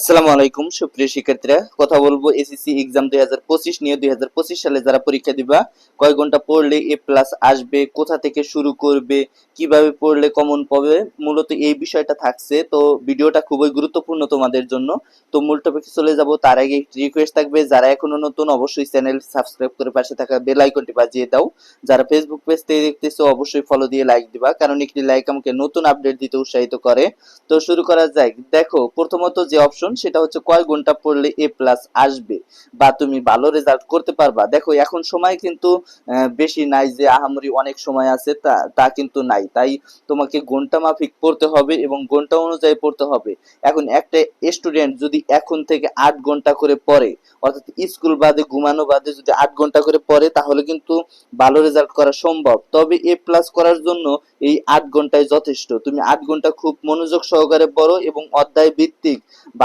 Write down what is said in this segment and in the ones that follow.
আসসালামু আলাইকুম, সুপ্রিয় শিক্ষার্থীরা। কথা বলব এসএসসি এক্সাম দুই হাজার পঁচিশ নিয়ে। দুই হাজার পঁচিশ সালে যারা পরীক্ষা দিবা, কয় ঘণ্টা পড়লে এ প্লাস আসবে, কোথা থেকে শুরু করবে, কীভাবে পড়লে কমন পাবে, মূলত এই বিষয়টা থাকছে। তো ভিডিওটা খুবই গুরুত্বপূর্ণ তোমাদের জন্য। তো মূল টপিকে চলে যাব। তার আগে একটি রিকোয়েস্ট থাকবে, যারা এখনও নতুন, অবশ্যই চ্যানেল সাবস্ক্রাইব করে পাশে থাকা বেল আইকনটি বাজিয়ে দাও। যারা ফেসবুক পেজ থেকে দেখতেছো, অবশ্যই ফলো দিয়ে লাইক দিবা, কারণ একটি লাইক আমাকে নতুন আপডেট দিতে উৎসাহিত করে। তো শুরু করা যাক। দেখো, প্রথমত যে অপশন সেটা হচ্ছে কয় ঘণ্টা পড়লে এ প্লাস আসবে বা তুমি ভালো রেজাল্ট করতে পারবা। দেখো, এখন সময় কিন্তু বেশি নাই যে আহামরি অনেক সময় আছে, তা তা কিন্তু নাই। তাই তোমাকে ঘণ্টা মাফিক পড়তে হবে এবং ঘণ্টা অনুযায়ী পড়তে হবে। এখন একটা স্টুডেন্ট যদি এখন থেকে আট ঘণ্টা করে পড়ে, অর্থাৎ স্কুল বাদে, ঘুমানো বাদে যদি আট ঘণ্টা করে পড়ে, তাহলে কিন্তু ভালো রেজাল্ট করা সম্ভব। তবে এ প্লাস করার জন্য এই আট ঘন্টায় যথেষ্ট। তুমি আট ঘণ্টা খুব মনোযোগ সহকারে পড়ো এবং অধ্যায় ভিত্তিক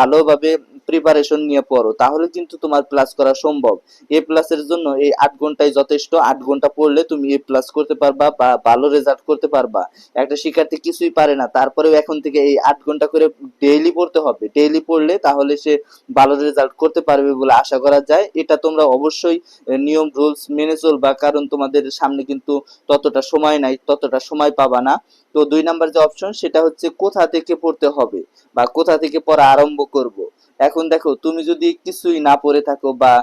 ভালোভাবে প্রিপারেশন নিয়ে পড়ো, তাহলে কিন্তু তোমার প্লাস করা সম্ভব। এ প্লাসের জন্য এই আট ঘন্টায় যথেষ্ট, আট ঘণ্টা পড়লে তুমি এ প্লাস করতে পারবা বা ভালো রেজাল্ট করতে পারবা। একটা শিক্ষার্থী কিছুই পারে না, তারপরেও এখন থেকে এই আট ঘণ্টা করে ডেইলি পড়তে হবে। ডেইলি পড়লে তাহলে সে ভালো রেজাল্ট করতে পারবে বলে আশা করা যায়। এটা তোমরা অবশ্যই নিয়ম রুলস মেনে চলবা, কারণ তোমাদের সামনে কিন্তু ততটা সময় নাই, ততটা সময় পাবা না। তো দুই নাম্বার যে অপশন সেটা হচ্ছে কোথা থেকে পড়তে হবে বা কোথা থেকে পড়া আরম্ভ করব। এখন দেখো, তুমি যদি কিছুই না পড়ে থাকো বা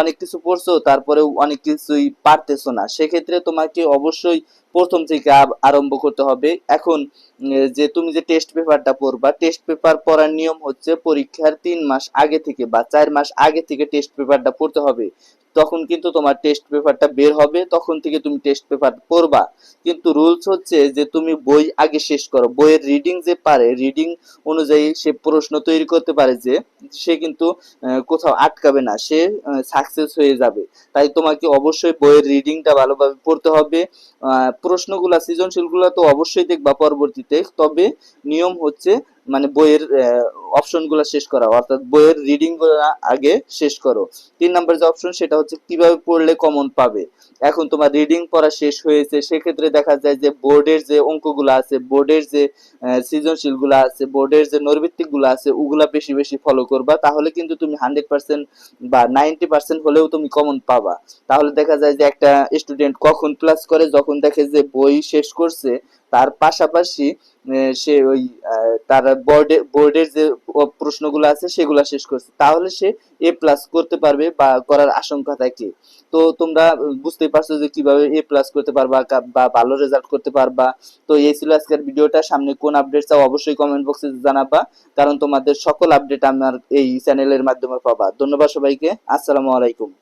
অনেক কিছু পড়ছো, তারপরেও অনেক কিছুই পারতেছো না, সেক্ষেত্রে তোমাকে অবশ্যই প্রথম থেকে আরম্ভ করতে হবে। এখন যে তুমি যে টেস্ট পেপারটা পড়বা টেস্ট পেপার পড়ার নিয়ম হচ্ছে পরীক্ষার তিন মাস আগে থেকে বা চার মাস আগে থেকে টেস্ট পেপারটা পড়তে হবে। তখন কিন্তু তোমার টেস্ট পেপারটা বের হবে, তখন থেকে তুমি টেস্ট পেপার পড়বা। কিন্তু রুলস হচ্ছে যে তুমি বই আগে শেষ করো। বইয়ের রিডিং যে পারে রিডিং অনুযায়ী সে প্রশ্ন তৈরি করতে পারে যে সে কিন্তু কোথাও আটকাবে না, সে সাকসেস হয়ে যাবে। তাই তোমাকে অবশ্যই বইয়ের রিডিংটা ভালোভাবে পড়তে হবে। প্রশ্নগুলা সৃজনশীলগুলো তো অবশ্যই দেখবা পরবর্তীতে। তবে নিয়ম হচ্ছে মানে বইয়ের অপশনগুলো শেষ করা অর্থাৎ বইয়ের রিডিং আগে শেষ করো। তিন নম্বর যে অপশন সেটা হচ্ছে কীভাবে পড়লে কমন পাবে। এখন তোমার রিডিং পড়া শেষ হয়েছে, সেক্ষেত্রে দেখা যায় যে বোর্ডের যে অঙ্কগুলো আছে বোর্ডের যে সৃজনশীলগুলা আছে বোর্ডের যে নৈর্ভিত্তিকগুলো আছে, ওগুলা বেশি বেশি ফলো করবা। তাহলে কিন্তু তুমি হান্ড্রেড পার্সেন্ট বা নাইনটি পার্সেন্ট হলেও তুমি কমন পাবা। তাহলে দেখা যায় যে একটা স্টুডেন্ট কখন ক্লাস করে, যখন দেখে যে বই শেষ করছে, তার পাশাপাশি সে ওই তার বোর্ডে বোর্ডের যে প্রশ্নগুলো আছে, সেগুলা শেষ করছে। তাহলে সে এ প্লাস করতে পারবে বা করার আশঙ্কা থাকে তো তোমরা বুঝতেই পারছ যে কীভাবে এ প্লাস করতে পারবা বা ভালো রেজাল্ট করতে পারবা। তো এই ছিল আজকের ভিডিওটা। সামনে কোন আপডেট চাও অবশ্যই কমেন্ট বক্সে জানাবা, কারণ তোমাদের সকল আপডেট আমার এই চ্যানেলের মাধ্যমে পাবা। ধন্যবাদ সবাইকে। আসসালামু আলাইকুম।